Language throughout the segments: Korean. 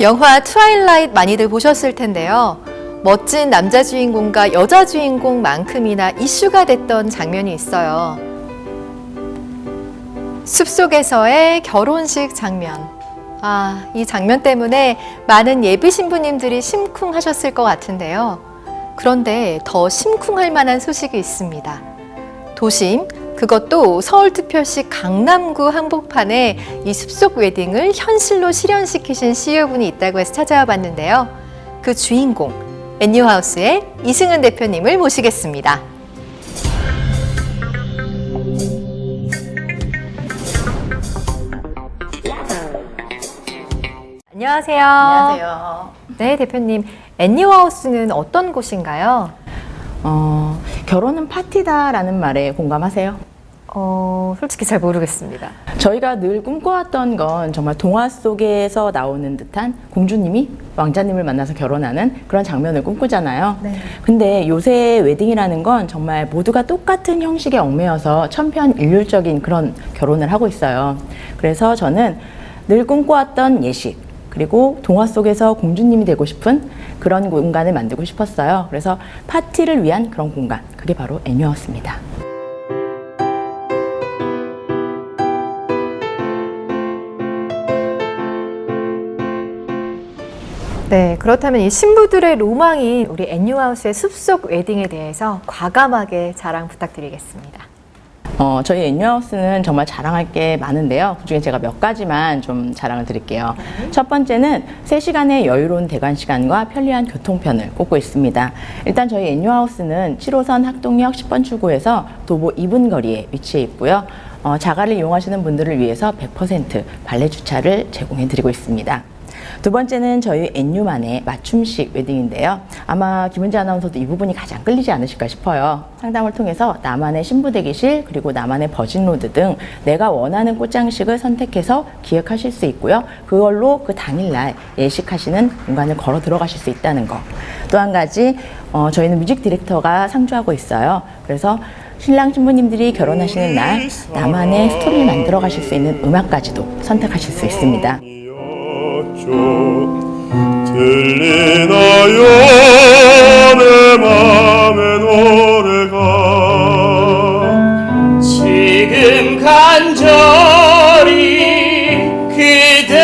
영화 트와일라이트 많이들 보셨을 텐데요. 멋진 남자 주인공과 여자 주인공만큼이나 이슈가 됐던 장면이 있어요. 숲속에서의 결혼식 장면. 아, 이 장면 때문에 많은 예비 신부님들이 심쿵하셨을 것 같은데요. 그런데 더 심쿵할 만한 소식이 있습니다. 도심, 그것도 서울특별시 강남구 한복판에 이 숲속 웨딩을 현실로 실현시키신 CEO분이 있다고 해서 찾아와 봤는데요. 그 주인공, 엔뉴하우스의 이승은 대표님을 모시겠습니다. 안녕하세요. 안녕하세요. 네, 대표님. 엔뉴하우스는 어떤 곳인가요? 어, 결혼은 파티다라는 말에 공감하세요? 어, 솔직히 잘 모르겠습니다. 저희가 늘 꿈꿔왔던 건 정말 동화 속에서 나오는 듯한 공주님이 왕자님을 만나서 결혼하는 그런 장면을 꿈꾸잖아요. 네. 근데 요새 웨딩이라는 건 정말 모두가 똑같은 형식에 얽매여서 천편일률적인 그런 결혼을 하고 있어요. 그래서 저는 늘 꿈꿔왔던 예식, 그리고 동화 속에서 공주님이 되고 싶은 그런 공간을 만들고 싶었어요. 그래서 파티를 위한 그런 공간, 그게 바로 애니어였습니다. 네, 그렇다면 이 신부들의 로망인 우리 엔뉴하우스의 숲속 웨딩에 대해서 과감하게 자랑 부탁드리겠습니다. 어, 저희 애니하우스는 정말 자랑할 게 많은데요. 그중에 제가 몇 가지만 좀 자랑을 드릴게요. 첫 번째는 3시간의 여유로운 대관 시간과 편리한 교통편을 꼽고 있습니다. 일단 저희 애니하우스는 7호선 학동역 10번 출구에서 도보 2분 거리에 위치해 있고요. 어, 자가를 이용하시는 분들을 위해서 100% 발레 주차를 제공해 드리고 있습니다. 두 번째는 저희 NU만의 맞춤식 웨딩인데요. 아마 김은지 아나운서도 이 부분이 가장 끌리지 않으실까 싶어요. 상담을 통해서 나만의 신부 대기실 그리고 나만의 버진로드 등 내가 원하는 꽃장식을 선택해서 기획하실 수 있고요. 그걸로 그 당일날 예식하시는 공간을 걸어 들어가실 수 있다는 거. 또 한 가지 어, 저희는 뮤직 디렉터가 상주하고 있어요. 그래서 신랑 신부님들이 결혼하시는 날 나만의 스토리를 만들어 가실 수 있는 음악까지도 선택하실 수 있습니다. 들리나요? 내 맘의 노래가. 지금 간절히 그댈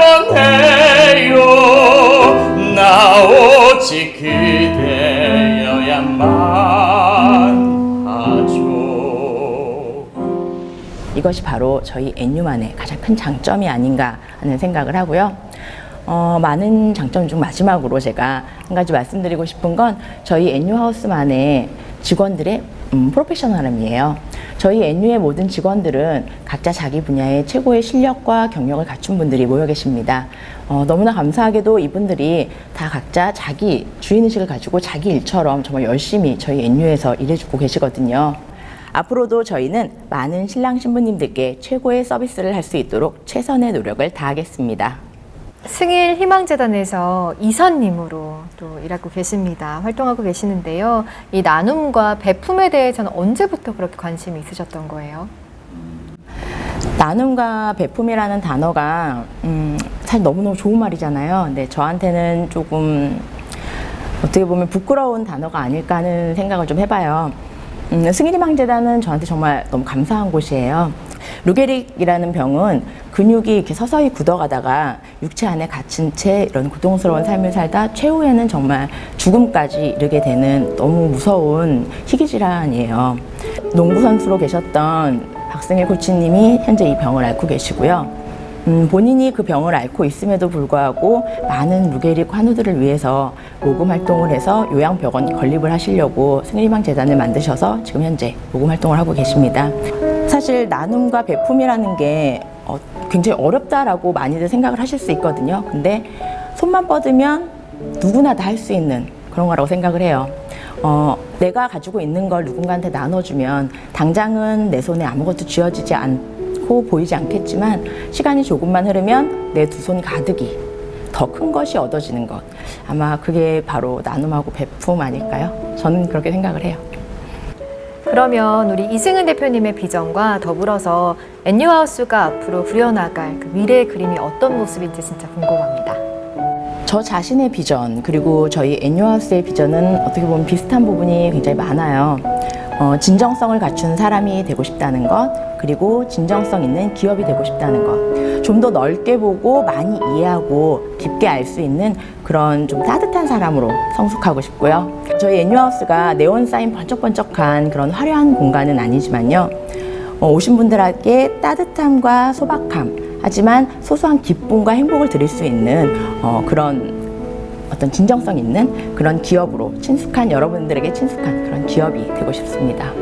원해요. 나 오직 그대여야만 이것이 바로 저희 NU만의 가장 큰 장점이 아닌가 하는 생각을 하고요. 어, 많은 장점 중 마지막으로 제가 한 가지 말씀드리고 싶은 건 저희 NU 하우스만의 직원들의 음, 프로페셔널함이에요. 저희 NU의 모든 직원들은 각자 자기 분야의 최고의 실력과 경력을 갖춘 분들이 모여 계십니다. 어, 너무나 감사하게도 이분들이 다 각자 자기 주인의식을 가지고 자기 일처럼 정말 열심히 저희 NU에서 일해주고 계시거든요. 앞으로도 저희는 많은 신랑 신부님들께 최고의 서비스를 할 수 있도록 최선의 노력을 다하겠습니다. 승일 희망재단에서 이사님으로 또 일하고 계십니다. 활동하고 계시는데요. 이 나눔과 배품에 대해서는 언제부터 그렇게 관심이 있으셨던 거예요? 나눔과 배품이라는 단어가 음, 사실 너무너무 좋은 말이잖아요. 근데 저한테는 조금 어떻게 보면 부끄러운 단어가 아닐까 하는 생각을 좀 해봐요. 음, 승일희망재단은 저한테 정말 너무 감사한 곳이에요. 루게릭이라는 병은 근육이 이렇게 서서히 굳어가다가 육체 안에 갇힌 채 이런 고통스러운 삶을 살다 최후에는 정말 죽음까지 이르게 되는 너무 무서운 희귀질환이에요. 농구 선수로 계셨던 박승일 코치님이 현재 이 병을 앓고 계시고요. 음, 본인이 그 병을 앓고 있음에도 불구하고 많은 루게릭 환우들을 위해서 모금 활동을 해서 요양병원 건립을 하시려고 승일희망 재단을 만드셔서 지금 현재 모금 활동을 하고 계십니다. 사실 나눔과 배품이라는 게 어, 굉장히 어렵다라고 많이들 생각을 하실 수 있거든요. 근데 손만 뻗으면 누구나 다 할 수 있는 그런 거라고 생각을 해요. 어, 내가 가지고 있는 걸 누군가한테 나눠주면 당장은 내 손에 아무것도 쥐어지지 않 고 보이지 않겠지만 시간이 조금만 흐르면 내 두 손 가득이 더 큰 것이 얻어지는 것. 아마 그게 바로 나눔하고 배품 아닐까요? 저는 그렇게 생각을 해요. 그러면 우리 이승은 대표님의 비전과 더불어서 엔뉴하우스가 앞으로 그려나갈 그 미래의 그림이 어떤 모습인지 진짜 궁금합니다. 저 자신의 비전 그리고 저희 애뉴하우스의 비전은 어떻게 보면 비슷한 부분이 굉장히 많아요. 어, 진정성을 갖춘 사람이 되고 싶다는 것 그리고 진정성 있는 기업이 되고 싶다는 것 좀 더 넓게 보고 많이 이해하고 깊게 알 수 있는 그런 좀 따뜻한 사람으로 성숙하고 싶고요. 저희 애뉴하우스가 네온 사인 번쩍번쩍한 그런 화려한 공간은 아니지만요. 어, 오신 분들에게 따뜻함과 소박함, 하지만 소소한 기쁨과 행복을 드릴 수 있는 어, 그런 어떤 진정성 있는 그런 기업으로 친숙한 여러분들에게 친숙한 그런 기업이 되고 싶습니다.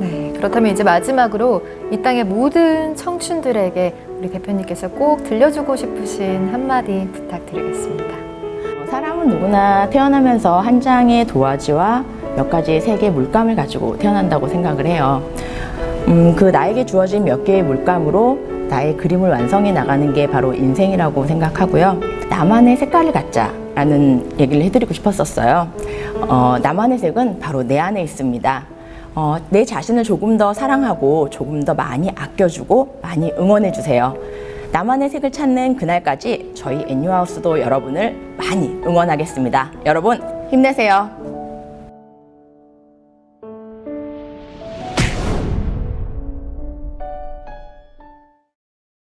네, 그렇다면 이제 마지막으로 이 땅의 모든 청춘들에게 우리 대표님께서 꼭 들려주고 싶으신 한마디 부탁드리겠습니다. 어, 사람은 누구나 태어나면서 한 장의 도화지와 몇 가지의 색의 물감을 가지고 태어난다고 생각을 해요. 음, 그 나에게 주어진 몇 개의 물감으로 나의 그림을 완성해 나가는 게 바로 인생이라고 생각하고요. 나만의 색깔을 갖자 라는 얘기를 해드리고 싶었었어요. 어, 나만의 색은 바로 내 안에 있습니다. 어, 내 자신을 조금 더 사랑하고 조금 더 많이 아껴주고 많이 응원해 주세요. 나만의 색을 찾는 그날까지 저희 애뉴하우스도 여러분을 많이 응원하겠습니다. 여러분 힘내세요.